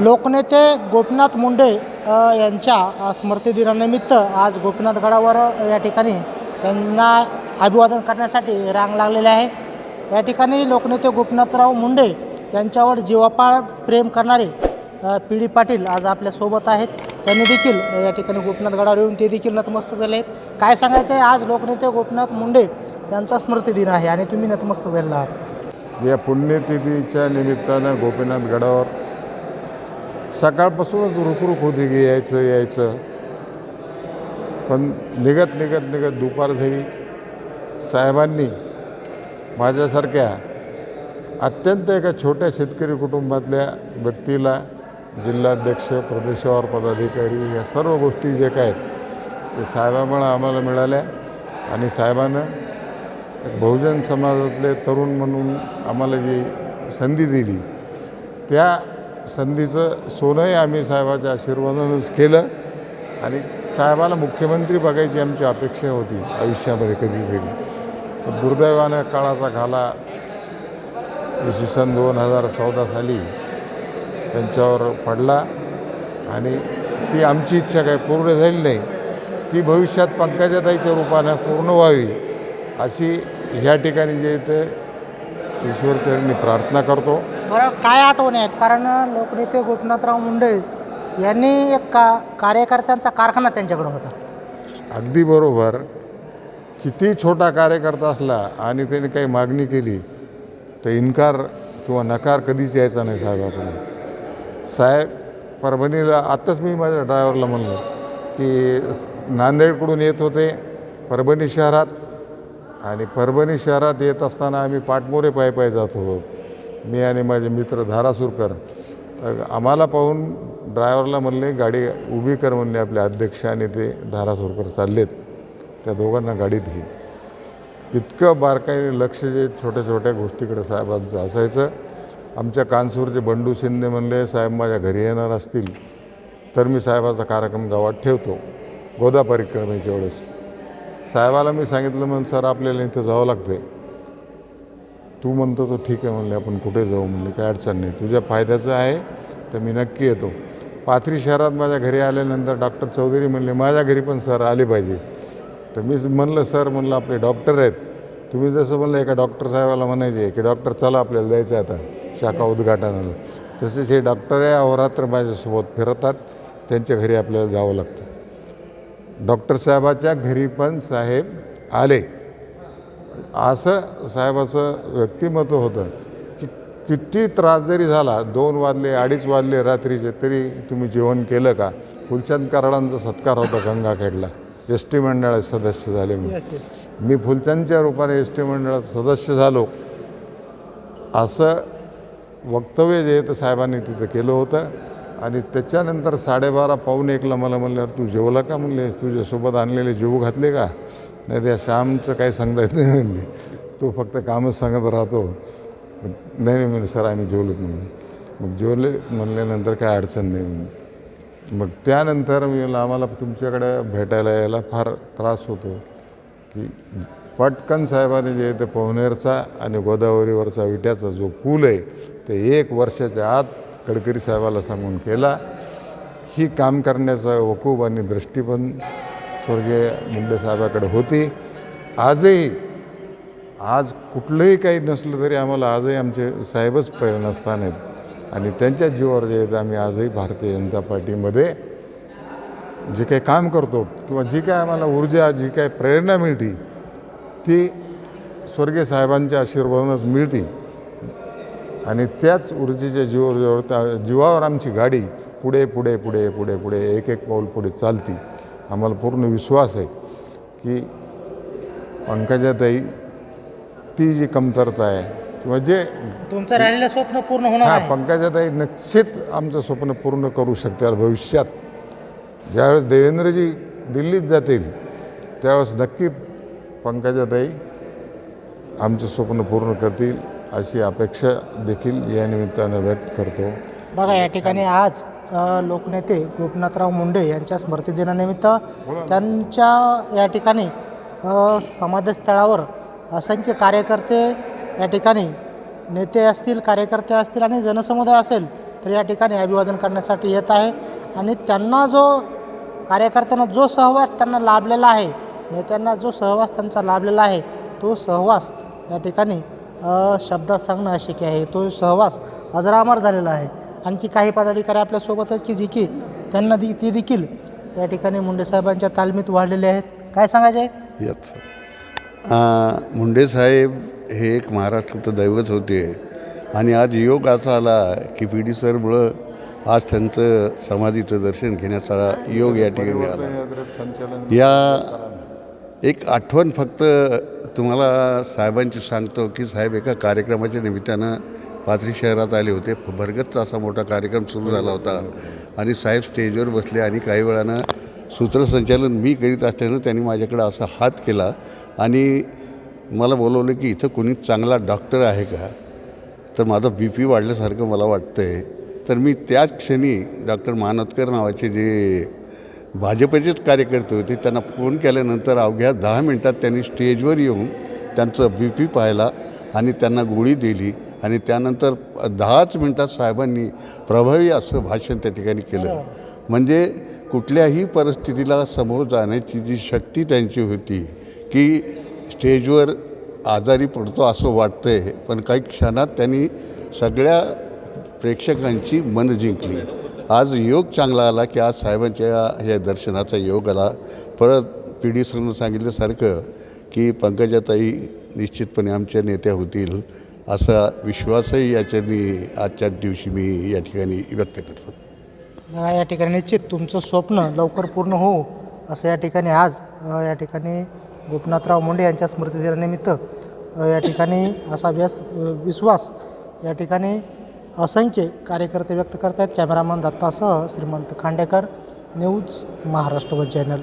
लोकनेते गोपीनाथ मुंडे यांच्या स्मृतिदिनानिमित्त आज गोपीनाथ गडावर या ठिकाणी त्यांना अभिवादन करण्यासाठी रांग लागलेले आहे. या ठिकाणी लोकनेते गोपीनाथराव मुंडे यांच्यावर जीवापाळ प्रेम करणारे पिढी पी डी पाटील आज आपल्यासोबत आहेत. त्यांनी देखील या ठिकाणी गोपीनाथ गडावर येऊन ते देखील नतमस्तक झाले आहेत. काय सांगायचं आहे आज लोकनेते गोपीनाथ मुंडे यांचा स्मृतिदिन आहे आणि तुम्ही नतमस्तक झालेला आहात. या पुण्यतिथीच्या निमित्तानं गोपीनाथ गडावर सकाळपासूनच रुखरुख होती की यायचं यायचं. पण निघत निघत निघत दुपार झाली. साहेबांनी माझ्यासारख्या अत्यंत एका छोट्या शेतकरी कुटुंबातल्या व्यक्तीला जिल्हाध्यक्ष प्रदेशावर पदाधिकारी या सर्व गोष्टी जे काय आहेत ते साहेबामुळं आम्हाला मिळाल्या आणि साहेबानं एक बहुजन समाजातले तरुण म्हणून आम्हाला जी संधी दिली त्या संधीचं सोनंही आम्ही साहेबाच्या आशीर्वादानंच केलं. आणि साहेबाला मुख्यमंत्री बघायची आमची अपेक्षा होती आयुष्यामध्ये कधीतरी दुर्दैवानं काळाचा घाला इसवी सन दोन हजार चौदा साली त्यांच्यावर पडला. आणि ती आमची इच्छा काही पूर्ण झाली नाही. ती भविष्यात पंकजाताईच्या रूपानं पूर्ण व्हावी अशी ह्या ठिकाणी जे ते ईश्वरचरणी प्रार्थना करतो. बरं काय आठवणी आहेत? कारण लोकनेते गोपीनाथराव मुंडे यांनी एक का कार्यकर्त्यांचा कारखाना त्यांच्याकडे होता. अगदी बरोबर. किती छोटा कार्यकर्ता असला आणि त्याने काही मागणी केली तर इन्कार किंवा नकार कधीच यायचा नाही साहेबाकडून साहेब परभणीला आत्ताच मी माझ्या ड्रायव्हरला म्हणलो की नांदेडकडून येत होते परभणी शहरात आणि परभणी शहरात येत असताना आम्ही पाटमोरे पाय पाय जात होतो. मी आणि माझे मित्र धारासूरकर तर आम्हाला पाहून ड्रायव्हरला म्हणले गाडी उभी कर म्हणले आपले अध्यक्ष आणि ते धारासूरकर चाललेत. त्या दोघांना गाडीत घे इतकं बारकाईने लक्ष जे छोट्या छोट्या गोष्टीकडे साहेबांचं असायचं. आमच्या कानसूरचे बंडू शिंदे म्हणले साहेब माझ्या घरी येणार असतील तर मी साहेबाचा कार्यक्रम गावात ठेवतो गोदा परिक्रमेच्या वेळेस. साहेबाला मी सांगितलं म्हणून सर आपल्याला इथं जावं लागते तू म्हणतो तो ठीक आहे म्हणले आपण कुठे जाऊ म्हणले काय अडचण नाही. तुझ्या फायद्याचं आहे तर मी नक्की येतो. पाथरी शहरात माझ्या घरी आल्यानंतर डॉक्टर चौधरी म्हणले माझ्या घरी पण सर आले पाहिजे. तर मी म्हणलं सर म्हणलं आपले डॉक्टर आहेत. तुम्ही जसं म्हणलं एका डॉक्टर साहेबाला म्हणायचे की डॉक्टर चला आपल्याला जायचं आहे आता शाखा उद्घाटनाला. तसेच हे डॉक्टर आहे अहोरात्र माझ्यासोबत फिरतात त्यांच्या घरी आपल्याला जावं लागतं. डॉक्टर साहेबाच्या घरी पण साहेब आले. असं साहेबाचं व्यक्तिमत्व होतं की किती त्रास जरी झाला दोन वाजले अडीच वाजले रात्रीचे तरी तुम्ही जेवण केलं का? फुलचंद कराडांचा सत्कार होता गंगाखेडला. एस टी मंडळाचे सदस्य झाले मी मी फुलचंदच्या रूपाने एस टी मंडळात सदस्य झालो. असं वक्तव्य जे आहे ते साहेबांनी तिथं केलं होतं. आणि त्याच्यानंतर साडेबारा पाऊण एकला मला म्हणल्यावर तू जेवला का? म्हणले तुझ्यासोबत आणलेले जेवू घातले का? नाही त्या श्यामचं काही सांगता येत नाही म्हणले. तो फक्त कामच सांगत राहतो. नाही नाही म्हणजे सर आम्ही जेवलोत म्हणून. मग जेवले म्हणल्यानंतर काय अडचण नाही म्हणून. मग त्यानंतर मी म्हणलं, आम्हाला तुमच्याकडे भेटायला यायला फार त्रास होतो. की पटकन साहेबांनी जे ते पवनेरचा आणि गोदावरीवरचा विट्याचा जो पूल आहे ते एक वर्षाच्या आत गडकरी साहेबाला सांगून केला. ही काम करण्याचा वकूब आणि दृष्टी पण स्वर्गीय मुंडे साहेबाकडे होती. आजही आज कुठलंही काही नसलं तरी आम्हाला आजही आमचे साहेबच प्रेरणास्थान आहेत. आणि त्यांच्या जीवावर जे आहेत आम्ही आजही भारतीय जनता पार्टीमध्ये जे काही काम करतो किंवा जी काय आम्हाला ऊर्जा जी काय प्रेरणा मिळते ती स्वर्गीय साहेबांच्या आशीर्वादानंच मिळते. आणि त्याच ऊर्जेच्या जीवावर त्या जीवावर आमची गाडी पुढे पुढे पुढे पुढे पुढे एक एक पाऊल पुढे चालती. आम्हाला पूर्ण विश्वास आहे की पंकजाताई ती जी कमतरता आहे किंवा जे तुमचं राहिलेलं स्वप्न पूर्ण होणार हा पंकजाताई निश्चित आमचं स्वप्न पूर्ण करू शकतील. भविष्यात ज्यावेळेस देवेंद्रजी दिल्लीत जातील त्यावेळेस नक्की पंकजाताई आमचं स्वप्न पूर्ण करतील अशी अपेक्षा देखील या निमित्तानं व्यक्त करतो. बघा या ठिकाणी आज लोकनेते गोपीनाथराव मुंडे यांच्या स्मृतिदिनानिमित्त त्यांच्या या ठिकाणी समाधीस्थळावर असंख्य कार्यकर्ते या ठिकाणी नेते असतील कार्यकर्ते असतील आणि जनसमुदाय असेल तर या ठिकाणी अभिवादन करण्यासाठी येत आहे. आणि त्यांना जो कार्यकर्त्यांना जो सहवास त्यांना लाभलेला आहे नेत्यांना जो सहवास त्यांचा लाभलेला आहे तो सहवास या ठिकाणी शब्दात सांगणं अशक्य आहे. तो सहवास अजरामर झालेला आहे. आणखी काही पदाधिकारी आपल्यासोबत आहेत की जी की त्यांना दि ती देखील या ठिकाणी मुंडे साहेबांच्या तालमीत वाढलेले आहेत. काय सांगायचं आहे याच मुंडे साहेब हे एक महाराष्ट्राचं दैवत होते. आणि आज योग असा आला की पी डी सरमुळं आज त्यांचं समाधीचं दर्शन घेण्याचा योग या ठिकाणी आला. या एक आठवण फक्त तुम्हाला साहेबांची सांगतो की साहेब एका कार्यक्रमाच्या निमित्तानं पाथरी शहरात आले होते. भरगतचा असा मोठा कार्यक्रम सुरू झाला होता. आणि साहेब स्टेजवर बसले आणि काही वेळानं सूत्रसंचालन मी करीत असल्यानं त्यांनी माझ्याकडे असा हात केला. आणि मला बोलवलं की इथं कोणी चांगला डॉक्टर आहे का? तर माझा बी पी वाढल्यासारखं मला वाटतं आहे तर मी त्याच क्षणी डॉक्टर मानतकर नावाचे जे भाजपचेच कार्यकर्ते होते त्यांना फोन केल्यानंतर अवघ्या दहा मिनटात त्यांनी स्टेजवर येऊन त्यांचं बी पी पाहिला आणि त्यांना गोळी दिली आणि त्यानंतर दहाच मिनटात साहेबांनी प्रभावी असं भाषण त्या ठिकाणी केलं. म्हणजे कुठल्याही परिस्थितीला समोर जाण्याची जी शक्ती त्यांची होती की स्टेजवर आजारी पडतो असं वाटतंय पण काही क्षणात त्यांनी सगळ्या प्रेक्षकांची मन जिंकली. आज योग चांगला आला की आज साहेबांच्या या दर्शनाचा योग आला. परत पी डी सरनं सांगितल्यासारखं की पंकजाताई निश्चितपणे आमच्या नेत्या होतील असा विश्वासही याच्यानी आजच्या दिवशी मी या ठिकाणी व्यक्त करतो. या ठिकाणी निश्चित तुमचं स्वप्न लवकर पूर्ण हो असं या ठिकाणी आज या ठिकाणी गोपनाथराव मुंडे यांच्या स्मृतिदिनानिमित्त या ठिकाणी असा व्यास विश्वास या ठिकाणी असंख्य कार्यकर्ते व्यक्त करत आहेत कॅमेरामन दत्तासह श्रीमंत खांडेकर न्यूज महाराष्ट्र चॅनल.